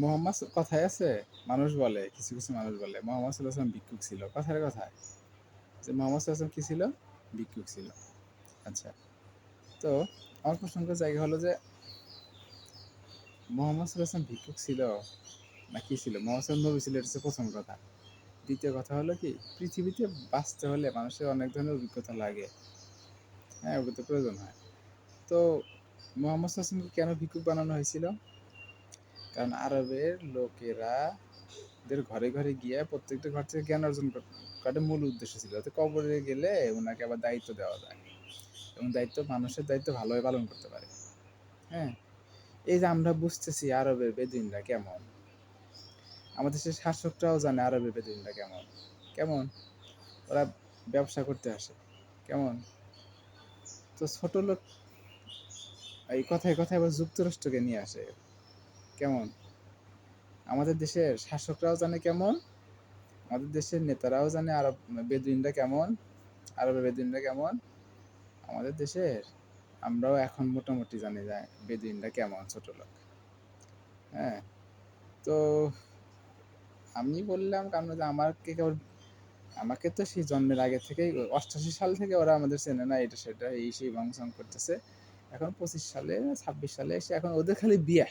মোহাম্মদ কথায় আছে, মানুষ বলে, কিছু কিছু মানুষ বলে। মোহাম্মদ সাল্লাহ আসলাম ভিক্ষুক ছিল, কথার কথায় যে মোহাম্মদ সাল্লাহ কী ছিল? ভিক্ষুক ছিল। আচ্ছা তো আমার প্রসঙ্গের জায়গা হলো যে, মোহাম্মদ সাল্লাহ আসলাম ভিক্ষুক ছিল না কি ছিল? মোহাম্মদ নবী ছিল, এটা প্রথম কথা। দ্বিতীয় কথা হলো কি? পৃথিবীতে বাঁচতে হলে মানুষের অনেক ধরনের অভিজ্ঞতা লাগে। হ্যাঁ অভিজ্ঞতা প্রয়োজন হয়। তো মোহাম্মদ সাল্লামকে কেন ভিক্ষুক বানানো হয়েছিল? কারণ আরবের লোকেরা দের ঘরে ঘরে গিয়ে প্রত্যেকটা ঘর থেকে জ্ঞান অর্জন করাটা মূল উদ্দেশ্য ছিল। যাতে কবরে গেলে ওনাকে আবার দায়িত্ব দেওয়া যায় এবং দায়িত্ব মানুষের দায়িত্ব ভালোভাবে পালন করতে পারে। হ্যাঁ? এই যে আমরা বুঝতেছি আরবের বেদিনরা কেমন? আমাদের সে শাসকরাও জানে আরবের বেদিনরা কেমন। কেমন? ওরা ব্যবসা করতে আসে। কেমন? তো ছোট লোক এই কথায় কথায় আবার যুক্তরাষ্ট্রকে নিয়ে আসে। কেমন? আমাদের দেশের শাসকরাও জানে কেমন, আমাদের দেশের নেতারাও জানে আরব বেদুইনরা কেমন আরবের বেদুইনরা কেমন। আমাদের দেশের, আমরাও এখন মোটামুটি জানি যায় বেদুইনরা কেমন ছোট লোক। হ্যাঁ তো আমি বললাম কারণ যে আমাকে কেউ, আমাকে তো সেই জন্মের আগে থেকেই, অষ্টাশি সাল থেকে ওরা আমাদের চেনে না এটা সেটা, এই সেই বংশন করতেছে। এখন পঁচিশ সালে, ছাব্বিশ সালে এসে এখন ওদের খালি বিয়ে।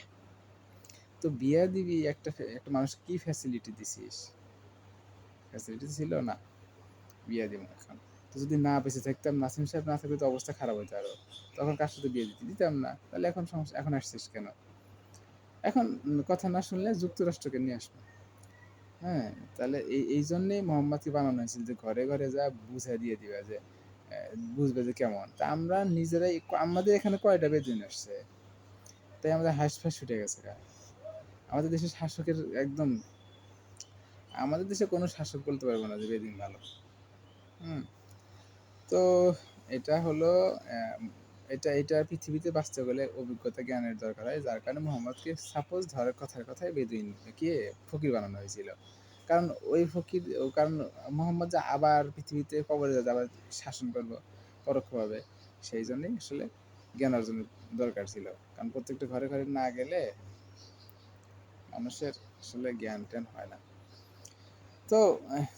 তো বিয়ে দিবি, একটা একটা মানুষ কি ফ্যাসিলিটি দিছিস? ফ্যাসিলিটি ছিল না, বিয়ে দিব এখন। তো যদি না বেঁচে থাকতাম, নাসিম সাহেব না থাকলে তো অবস্থা খারাপ হইতো আরও। তখন কার সাথে বিয়ে দিতে দিতাম না? তাহলে এখন সমস্যা এখন আসছিস কেন? এখন কথা না শুনলে যুক্তরাষ্ট্রকে নিয়ে আসব। হ্যাঁ তাহলে এই এই জন্যেই মোহাম্মদকে বানানো হয়েছিল যে ঘরে ঘরে যা বুঝা দিয়ে দিবে যে বুঝবে যে কেমন। তা আমরা নিজেরাই আমাদের এখানে কয়টা বেদিন আসছে? তাই আমাদের হাঁস ফাঁস ছুটে গেছে আমাদের দেশের শাসকের একদম, আমাদের দেশে কোনো শাসক বলতে পারব না যে বেদিন ভালো। হুম, তো এটা হলো এটা এটা পৃথিবীতে বাঁচতে গেলে অভিজ্ঞতা জ্ঞানের দরকার হয়। যার কারণে মোহাম্মদকে সাপোজ ধরার কথার কথায় বেদুইন কে ফকির বানানো হয়েছিল। কারণ ওই ফকির কারণ মোহাম্মদ যে আবার পৃথিবীতে কবরে যাতে আবার শাসন করব পরোক্ষভাবে, সেই জন্যই আসলে জ্ঞান অর্জনের দরকার ছিল। কারণ প্রত্যেকটা ঘরে ঘরে না গেলে মানুষের আসলে জ্ঞান ট্যান হয় না। তো,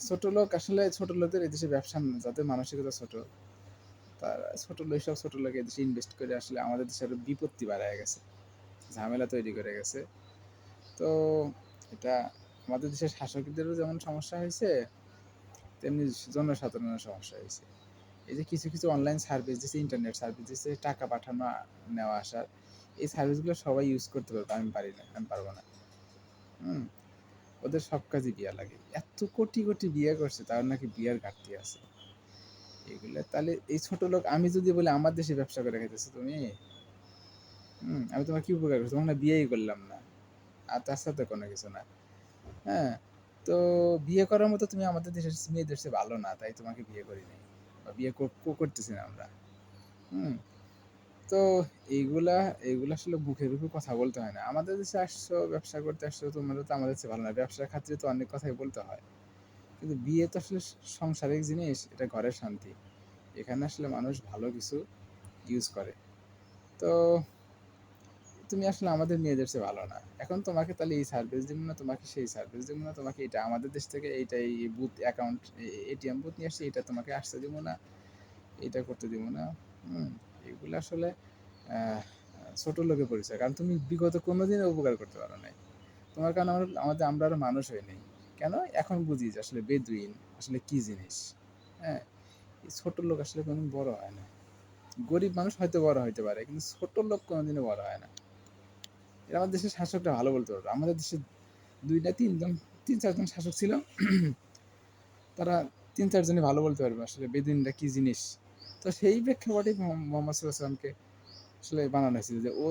ছোট লোক আসলে ছোট লোকদের এদেশে ব্যবসা যাতে মানসিকতা ছোট, তার ছোট লোক সব ছোট লোক এদেশে ইনভেস্ট করে আসলে আমাদের দেশে আরও বিপত্তি বাড়ায় গেছে, ঝামেলা তৈরি করে গেছে। তো, এটা আমাদের দেশের শাসকদেরও যেমন সমস্যা হয়েছে, তেমনি জনসাধারণের সমস্যা হয়েছে। এই যে কিছু কিছু অনলাইন সার্ভিস দিচ্ছে ইন্টারনেট সার্ভিস দিচ্ছে টাকা পাঠানো, নেওয়া, আসার, এই সার্ভিসগুলো সবাই ইউজ করতে পারবে, আমি পারি না, আমি পারব না। হুম, ওদের সব কাজে বিয়া লাগে। এত কোটি কোটি বিয়ে করছে, তার নাকি বিয়ার ঘাটতি আছে। এগুলো তাহলে এই ছোট লোক, আমি যদি বলি আমার দেশে ব্যবসা করে খাইতেছো তুমি? হুম, আমি তোমার কি উপকার করছি? তোমার বিয়েই করলাম না। আর তার সাথে কোনো কিছু না। হ্যাঁ তো বিয়ে করার মতো তুমি আমাদের দেশের মেয়েদের সে ভালো না, তাই তোমাকে বিয়ে করি নাই। বা বিয়ে করতেছি না আমরা। হুম তো এইগুলা এইগুলা আসলে মুখের উপর কথা বলতে হয় না আমাদের দেশে আসছো ব্যবসা করতে আসছো তোমরা তো আমাদের চেয়ে ভালো না ব্যবসার খাতিরে তো অনেক কথাই বলতে হয় কিন্তু বিয়ে তো আসলে সংসারিক জিনিস এটা ঘরের শান্তি এখানে আসলে মানুষ ভালো কিছু ইউজ করে তো তুমি আসলে আমাদের মেয়েদের চেয়ে ভালো না এখন তোমাকে তাহলে এই সার্ভিস দিব না তোমাকে সেই সার্ভিস দিব না তোমাকে এটা আমাদের দেশ থেকে এইটা এই বুথ অ্যাকাউন্ট এটিএম বুথ নিয়ে আসছে এটা তোমাকে আসতে দিব না এটা করতে দিব না হুম এগুলো আসলে ছোট লোকে পরিচয়। কারণ তুমি বিগত কোনো দিন উপকার করতে পারো নাই। তোমার কারণে আমার, আমাদের, আমরা আরও মানুষ হই নাই। কেন? এখন বুঝি যে আসলে বেদুইন আসলে কি জিনিস? হ্যাঁ? এই ছোট লোক আসলে কোনোদিন বড় হয় না। গরিব মানুষ হয়তো বড় হইতে পারে, কিন্তু ছোট লোক কোনোদিনও বড় হয় না। এটা আমাদের দেশের শাসকটা ভালো বলতে পারব। আমাদের দেশে দুইটা তিনজন, তিন চারজন শাসক ছিল। তারা তিন চারজনই ভালো বলতে পারবে আসলে বেদিনটা কি জিনিস। তো সেই প্রেক্ষাপটে মোহাম্মদ সাল্লামকে আসলে বানানো হয়েছিল যে ও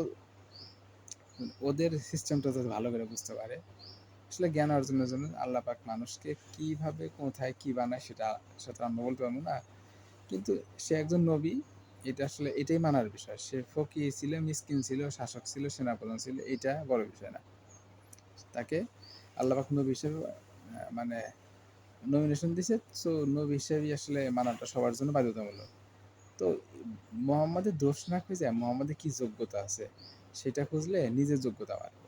ওদের সিস্টেমটা যাতে ভালো করে বুঝতে পারে। আসলে জ্ঞান অর্জনের জন্য আল্লাহ পাক মানুষকে কীভাবে, কোথায় কি বানায় সেটা সেটা আমরা বলতে পারব না। কিন্তু সে একজন নবী, এটা আসলে এটাই মানার বিষয়। সে ফকি ছিল, মিসকিন ছিল, শাসক ছিল, সেনাপ্রধান ছিল, এটা বড় বিষয় না। তাকে আল্লাহ পাক নবী হিসেবে মানে নমিনেশন দিছে তো নবী হিসেবে আসলে মানাটা সবার জন্য বাধ্যতামূলক। তো মোহাম্মদের দোষ না খুঁজে মোহাম্মদের কি যোগ্যতা আছে? সেটা খুঁজলে নিজের যোগ্যতা বাড়বে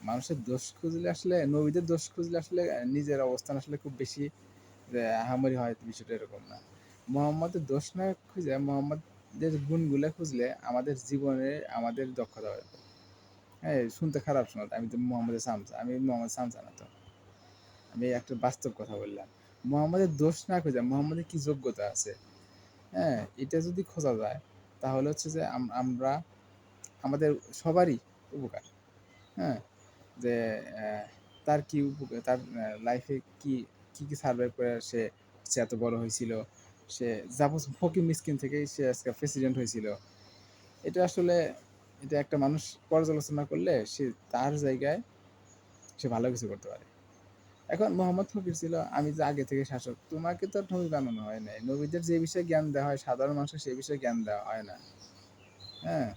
মানুষের দোষ খুঁজলে আসলে, নবীদের দোষ খুঁজলে আসলে, নিজের অবস্থান আসলে খুব বেশি যে আহামরি হয়, বিষয়টা এরকম না। মোহাম্মদের দোষ না খুঁজে মোহাম্মদের গুণগুলো খুঁজলে আমাদের জীবনে আমাদের দক্ষতা বাড়বে। হ্যাঁ শুনতে খারাপ শোনা, আমি তো মোহাম্মদের সামসা, আমি মোহাম্মদ সামসা না তো। আমি একটা বাস্তব কথা বললাম। মোহাম্মদের দোষ না খুঁজে মোহাম্মদের কি যোগ্যতা আছে? হ্যাঁ এটা যদি খোঁজা যায়, তাহলে হচ্ছে যে আমরা, আমাদের সবারই উপকার। হ্যাঁ যে তার কি উপকার, তার লাইফে কি কি কি সার্ভাইভ করে সে সে এত বড় হয়েছিল, সে সাপোজ ফকির মিসকিন থেকেই সে আজকে প্রেসিডেন্ট হয়েছিল। এটা আসলে, এটা একটা মানুষ পর্যালোচনা করলে সে তার জায়গায় সে ভালো কিছু করতে পারে। এখন মোহাম্মদ ফকির ছিল, আমি যে আগে থেকে শাসক, তোমাকে তো নবী বানানো হয় নাই। নবীদের যে বিষয়ে জ্ঞান দেওয়া হয়, সাধারণ মানুষের সেই বিষয়ে জ্ঞান দেওয়া হয় না। হ্যাঁ?